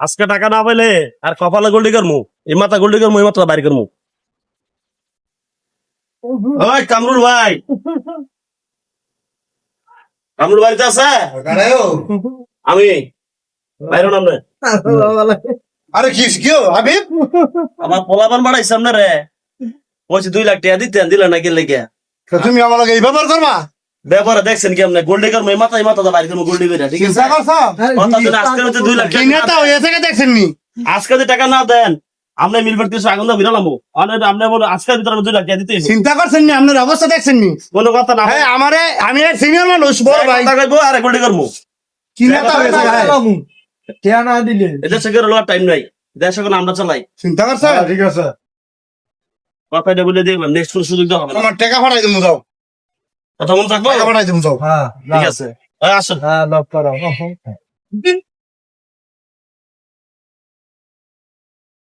আজকে টাকা না পাইলে আর কপালে গোল্ডি করমু এই মাথা গোল্ডি করমু এই মাথা বাড়ি করমু। ওই কামরুল ভাই। কামরুল বাড়িতে আছে? আমি। বাইরে নামনে আরে কি কেউ হাবিব? আমার পোলাপান বাড়াইছে না রে বলছি দুই লাখ টাকা দিতেন দিলেন না গেলে কে তো তুমি আমার লগে এই ব্যাপার করবা? ব্যাপারে দেখছেন কেমনে গোল্ডি করমু এই মাথা বাড়ি করমু গোল্ডি করে ঠিক আছে? আজকে হচ্ছে দুই লাখ কি টাকা। নেতা হয়েছে কে দেখছেন নি আজকে যদি টাকা না দেন আপনি মিলবেন কিছু আগুন দাও বিরালামো আপনি বলো আজকের ভিতরে দুই লাখ টাকা দিতে। চিন্তা করছেন নি? আপনার অবস্থা দেখছেন নি কোনো কথা না। হ্যাঁ আমারে আমি সিনিয়র মানুষ বড় ভাই। কথা কইবো আর গোল্ডি করমু। কি নেতা হয়েছে? ভাই ঠিয়ানা দিলে। সঙ্গে লোয়ার টাইম নাই। দেশ এখন আমরা চালাই। চিন্তা করছ ঠিক আছে। কথাটা বলে দেখলাম নেক্সট সুযোগ না। আমার টাকা ফাটাই দিমু যাও। কথা মনে থাকব? ফাটাই দিমু যাও। হ্যাঁ ঠিক আছে। আসুন হ্যাঁ লাভ করো